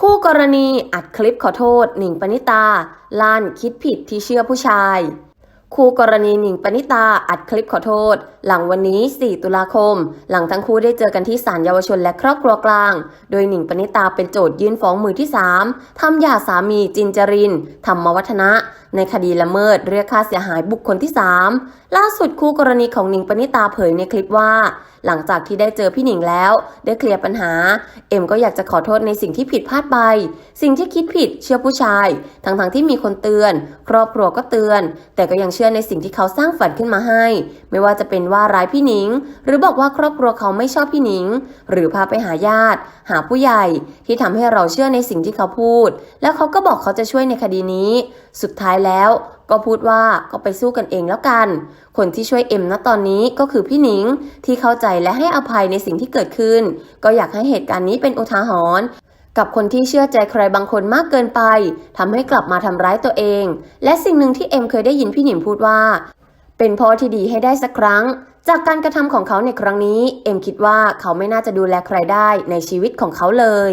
คู่กรณีอัดคลิปขอโทษ หนิงปณิตาลั่นคิดผิดที่เชื่อผู้ชาย คู่กรณีหนิงปณิตาอัดคลิปขอโทษ หลังวันนี้ 4 ตุลาคม หลังทั้งคู่ได้เจอกันที่ศาลเยาวชนและครอบครัวกลาง โดยหนิงปณิตาเป็นโจทยื่นฟ้องมือที่ 3 ทำหย่าสามีจินจรินธรรมวัฒนะ ในคดีละเมิดเรียกค่าเสียหายบุคคลที่ 3 ล่าสุดคู่กรณีของหนิงปณิตาเผยในคลิปว่า หลังจากที่ได้เจอพี่หนิงแล้ว ได้เคลียร์ปัญหา เอ็มก็อยากจะขอโทษในสิ่งที่ผิดพลาดไป สิ่งที่คิดผิดเชื่อผู้ชาย ทั้งๆทที่มีคนเตือน ครอบครัวก็เตือน แต่ก็ยังเชื่อในสิ่งที่เขาสร้างฝันขึ้นมาให้ ไม่ว่าจะเป็นว่าร้ายพี่หนิง หรือบอกว่าครอบครัวเขาไม่ชอบพี่หนิง หรือพาไปหาญาติ หาผู้ใหญ่ ที่ทำให้เราเชื่อในสิ่งที่เขาพูด แล้วเขาก็บอกเขาจะช่วยในคดีนี้ สุดท้ายแล้ว ก็พูดว่าก็ไปสู้กันเองแล้วกัน คนที่ช่วยเอ็มณตอนนี้ก็คือพี่หนิงที่เข้าใจและให้อภัยในสิ่งที่เกิดขึ้น ก็อยากให้เหตุการณ์นี้เป็นอุทาหรณ์กับคนที่เชื่อใจใครบางคนมากเกินไปทำให้กลับมาทำร้ายตัวเอง และสิ่งหนึ่งที่เอ็มเคยได้ยินพี่หนิมพูดว่า เป็นพ่อที่ดีให้ได้สักครั้ง จากการกระทำของเขาในครั้งนี้ เอ็มคิดว่าเขาไม่น่าจะดูแลใครได้ในชีวิตของเขาเลย